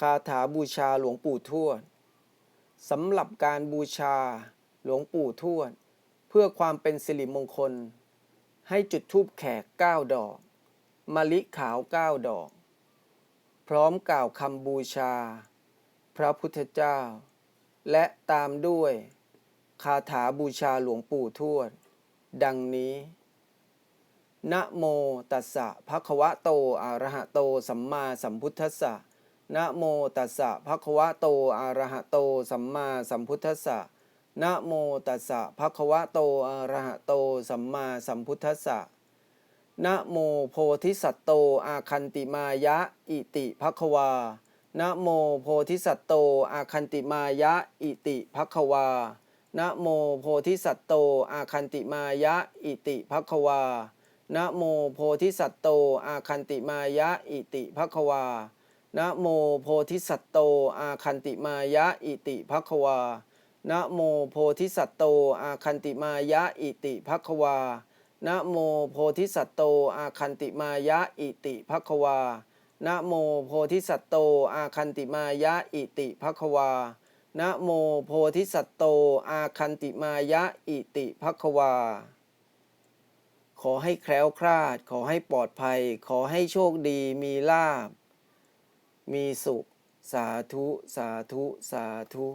คาถาบูชาหลวงปู่ทวดสำหรับการบูชาหลวงปู่ทวด เพื่อความเป็นสิริมงคล ให้จุดธูปแขก 9 ดอกมะลิขาว 9 ดอก พร้อมกล่าวคำบูชา พระพุทธเจ้า และตามด้วย คาถาบูชาหลวงปู่ทวด ดังนี้นะโมตัสสะภะคะวะโตอะระหะโตสัมมาสัมพุทธัสสะ นะโมตัสสะภะคะวะโตอะระหะโต สัมมาสัมพุทธัสสะนะโมตัสสะภะคะวะโตอะระหะโต สัมมาสัมพุทธัสสะนะโมโพธิสัตโตอาคันติมายะ อิติภะคะวานะโมโพธิสัตโตอาคันติมายะ อิติภะคะวานะโมโพธิสัตโตอาคันติมายะ อิติภะคะวานะโมโพธิสัตโตอาคันติมายะ อิติภะคะวา นะโมโพธิสัตโตอาคันติมายะอิติภะคะวานะโมโพธิสัตโตอาคันติมายะอิติภะคะวานะโมโพธิสัตโตอาคันติมายะอิติภะคะวานะโมโพธิสัตโตอาคันติมายะอิติภะคะวานะโมโพธิสัตโตอาคันติมายะอิติภะควา ขอให้แคล้วคลาด ขอให้ปลอดภัย ขอให้โชคดีมีลาบ มีสุข สาธุ สาธุ สาธุ